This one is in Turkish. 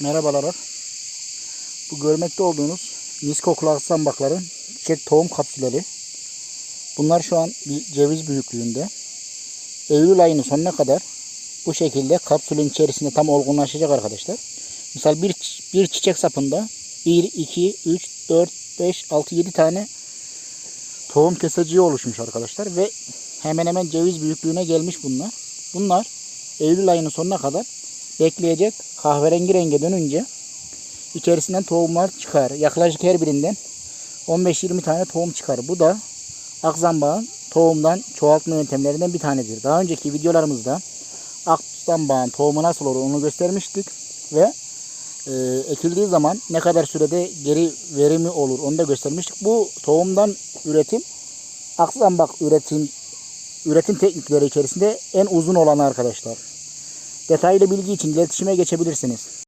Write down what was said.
Merhabalar. Bu görmekte olduğunuz mis kokulu akzambakların çiçek tohum kapsülleri. Bunlar şu an bir ceviz büyüklüğünde. Eylül ayının sonuna kadar bu şekilde kapsülün içerisinde tam olgunlaşacak arkadaşlar. Misal bir, bir çiçek sapında 1, 2, 3, 4, 5, 6, 7 tane tohum keseciği oluşmuş arkadaşlar. Ve hemen hemen ceviz büyüklüğüne gelmiş bunlar. Bunlar Eylül ayının sonuna kadar bekleyecek. Kahverengi renge dönünce içerisinden tohumlar çıkar. Yaklaşık her birinden 15-20 tane tohum çıkar. Bu da akzambağın tohumdan çoğaltma yöntemlerinden bir tanesidir. Daha önceki videolarımızda akzambağın tohumu nasıl olur onu göstermiştik ve e, ekildiği zaman ne kadar sürede geri verimi olur onu da göstermiştik. Bu tohumdan üretim akzambak üretim üretim teknikleri içerisinde en uzun olanı arkadaşlar. Detaylı bilgi için iletişime geçebilirsiniz.